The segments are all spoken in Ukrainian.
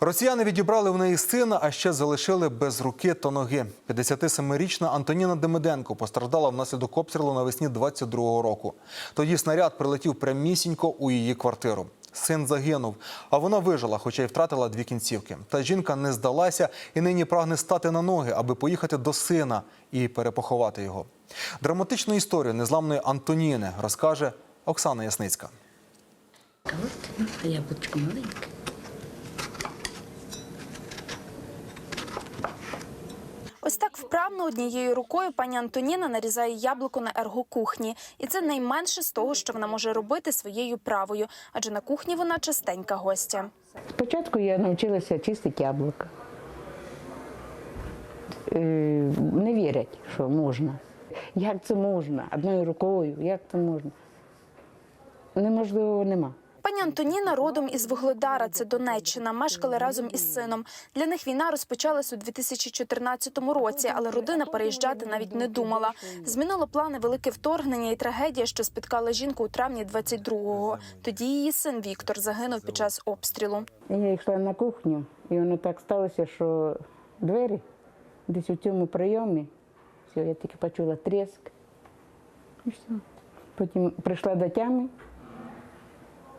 Росіяни відібрали в неї сина, а ще залишили без руки та ноги. 57-річна Антоніна Демиденко постраждала внаслідок обстрілу навесні 22-го року. Тоді снаряд прилетів прямісінько у її квартиру. Син загинув, а вона вижила, хоча й втратила дві кінцівки. Та жінка не здалася і нині прагне стати на ноги, аби поїхати до сина і перепоховати його. Драматичну історію незламної Антоніни розкаже Оксана Ясницька. Яблучко маленьке. Однією рукою пані Антоніна нарізає яблуко на ергокухні. І це найменше з того, що вона може робити своєю правою, адже на кухні вона частенька гостя. Спочатку я навчилася чистити яблука. Е, Не вірять, що можна. Як це можна? Одною рукою, як це можна? Неможливого нема. Пані Антоніна родом із Вугледара, це Донеччина. Мешкали разом із сином. Для них війна розпочалась у 2014 році, але родина переїжджати навіть не думала. Змінило плани велике вторгнення і трагедія, що спіткала жінку у травні 22-го. Тоді її син Віктор загинув під час обстрілу. Я йшла на кухню, і воно так сталося, що двері десь у цьому прийомі, все, я тільки почула тріск. І все. Потім прийшла до тями,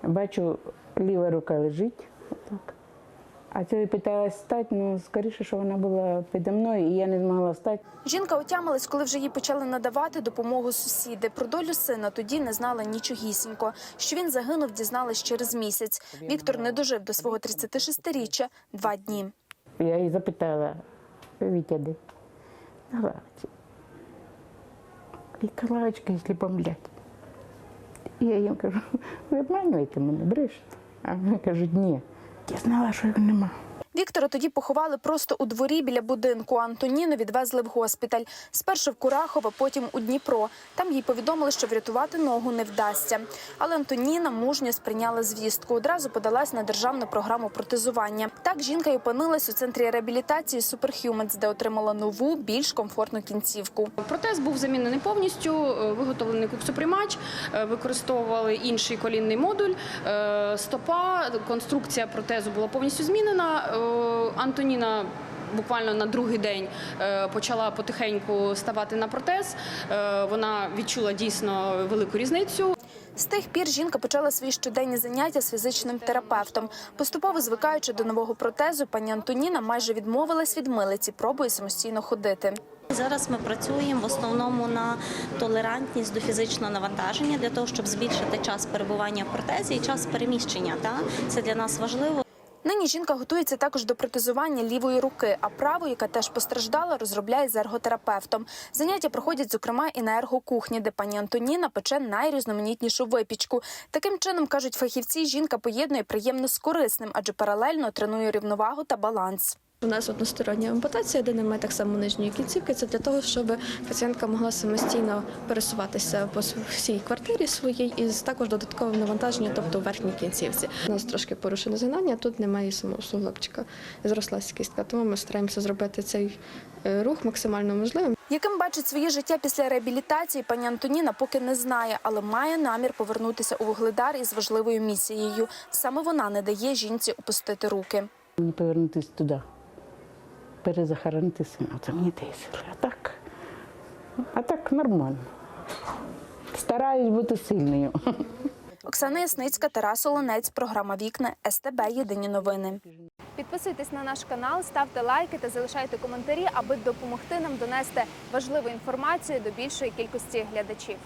бачу, ліва рука лежить. Отак. А цього питалась встати, ну, скоріше, що вона була підо мною, і я не змогла встати. Жінка отямилась, коли вже їй почали надавати допомогу сусіди. Про долю сина тоді не знала нічогісінько. Що він загинув, дізналась через місяць. Віктор не дожив до свого 36-річчя два дні. Я її запитала, Вітя, де? На лавці. І якщо бомблять. Я їм кажу, ви обманюєте мене, брешете. А вони кажуть, ні. Я знала, що його нема. Віктора тоді поховали просто у дворі біля будинку. Антоніну відвезли в госпіталь. Спершу в Курахово, потім у Дніпро. Там їй повідомили, що врятувати ногу не вдасться. Але Антоніна мужньо сприйняла звістку. Одразу подалась на державну програму протезування. Так жінка й опинилась у центрі реабілітації Superhumans, де отримала нову, більш комфортну кінцівку. Протез був замінений повністю, е, виготовлений куксоприймач, е, використовували інший колінний модуль, е, стопа, конструкція протезу була повністю змінена. Антоніна буквально на другий день е, почала потихеньку ставати на протез. Е, Вона відчула дійсно велику різницю. З тих пір жінка почала свої щоденні заняття з фізичним терапевтом. Поступово звикаючи до нового протезу, пані Антоніна майже відмовилась від милиці, пробує самостійно ходити. Зараз ми працюємо в основному на толерантність до фізичного навантаження для того, щоб збільшити час перебування в протезі і час переміщення. Це для нас важливо. Нині жінка готується також до протезування лівої руки, а праву, яка теж постраждала, розробляє з ерготерапевтом. Заняття проходять, зокрема, і на ергокухні, де пані Антоніна пече найрізноманітнішу випічку. Таким чином, кажуть фахівці, жінка поєднує приємно з корисним, адже паралельно тренує рівновагу та баланс. У нас одностороння ампутація, де немає так само нижньої кінцівки. Це для того, щоб пацієнтка могла самостійно пересуватися по всій квартирі своїй і з також додатковим навантаженням, тобто у верхній кінцівці. У нас трошки порушене згинання, тут немає самого суглобчика. Зрослася кістка, тому ми стараємося зробити цей е, рух максимально можливим. Яким бачить своє життя після реабілітації, пані Антоніна поки не знає, але має намір повернутися у Вугледар із важливою місією. Саме вона не дає жінці опустити руки. Мені повернутися туди, перезахоронити сина. Це мені дає сили. А так, а так нормально. Стараюсь бути сильною. Оксана Ясницька, Тарас Олонець, програма Вікна СТБ. Єдині новини. Підписуйтесь на наш канал, ставте лайки та залишайте коментарі, аби допомогти нам донести важливу інформацію до більшої кількості глядачів.